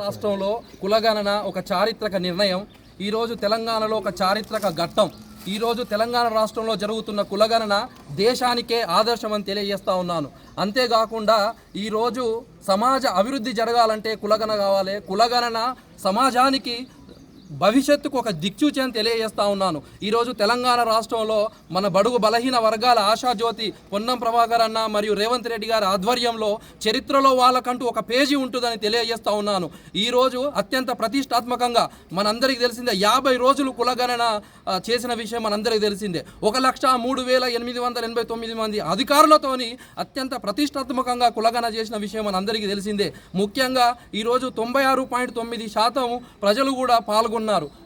రాష్ట్రంలో కులగణన ఒక చారిత్రక నిర్ణయం. ఈరోజు తెలంగాణలో ఒక చారిత్రక ఘట్టం. ఈరోజు తెలంగాణ రాష్ట్రంలో జరుగుతున్న కులగణన దేశానికే ఆదర్శం అని తెలియజేస్తా ఉన్నాను. అంతేకాకుండా ఈరోజు సమాజ అభివృద్ధి జరగాలంటే కులగణ కావాలి. కులగణన సమాజానికి భవిష్యత్తుకు ఒక దిక్సూచి అని తెలియజేస్తా ఉన్నాను. ఈరోజు తెలంగాణ రాష్ట్రంలో మన బడుగు బలహీన వర్గాల ఆశాజ్యోతి పొన్నం ప్రభాకర్ అన్న మరియు రేవంత్ రెడ్డి గారి ఆధ్వర్యంలో చరిత్రలో వాళ్ళకంటూ ఒక పేజీ ఉంటుందని తెలియజేస్తా ఉన్నాను. ఈరోజు అత్యంత ప్రతిష్టాత్మకంగా మనందరికీ తెలిసిందే యాభై రోజులు కులగణన చేసిన విషయం మనందరికీ తెలిసిందే. ఒక లక్ష మూడు వేల ఎనిమిది వందల ఎనభై తొమ్మిది మంది అధికారులతోని అత్యంత ప్రతిష్టాత్మకంగా కులగణ చేసిన విషయం మనందరికీ తెలిసిందే. ముఖ్యంగా ఈరోజు తొంభై ఆరు పాయింట్ తొమ్మిది శాతం ప్రజలు కూడా పాల్గొన్నారు.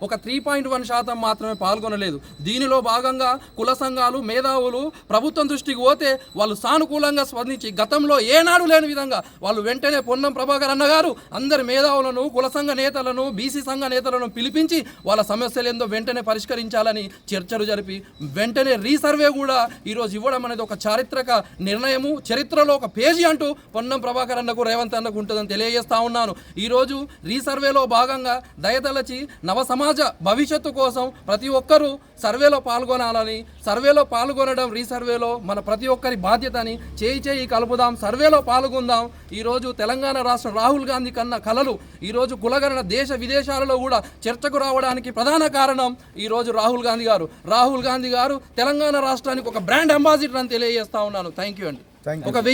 ఒక త్రీ పాయింట్ వన్ శాతం మాత్రమే పాల్గొనలేదు. దీనిలో భాగంగా కుల సంఘాలు మేధావులు ప్రభుత్వం దృష్టికి పోతే వాళ్ళు సానుకూలంగా స్పందించి గతంలో ఏనాడు లేని విధంగా వాళ్ళు వెంటనే పొన్నం ప్రభాకర్ అన్న గారు అందరి మేధావులను కుల సంఘ నేతలను బీసీ సంఘ నేతలను పిలిపించి వాళ్ళ సమస్యలు ఏందో వెంటనే పరిష్కరించాలని చర్చలు జరిపి వెంటనే రీసర్వే కూడా ఈరోజు ఇవ్వడం అనేది ఒక చారిత్రక నిర్ణయము చరిత్రలో ఒక పేజీ అంటూ పొన్నం ప్రభాకర్ అన్నకు రేవంత్ అన్నకు ఉంటుందని తెలియజేస్తా ఉన్నాను. ఈరోజు రీసర్వేలో భాగంగా దయతలచి నవ సమాజ భవిష్యత్తు కోసం ప్రతి ఒక్కరూ సర్వేలో పాల్గొనాలని సర్వేలో పాల్గొనడం రీసర్వేలో మన ప్రతి ఒక్కరి బాధ్యత అని చేయి చేయి కలుపుదాం సర్వేలో పాల్గొందాం. ఈరోజు తెలంగాణ రాష్ట్ర రాహుల్ గాంధీ కన్న కలలు ఈరోజు కులగణన దేశ విదేశాలలో కూడా చర్చకు రావడానికి ప్రధాన కారణం ఈరోజు రాహుల్ గాంధీ గారు. రాహుల్ గాంధీ గారు తెలంగాణ రాష్ట్రానికి ఒక బ్రాండ్ అంబాసిడర్ అని తెలియజేస్తా ఉన్నాను. థ్యాంక్ యూ అండి. ఒక వెయ్యి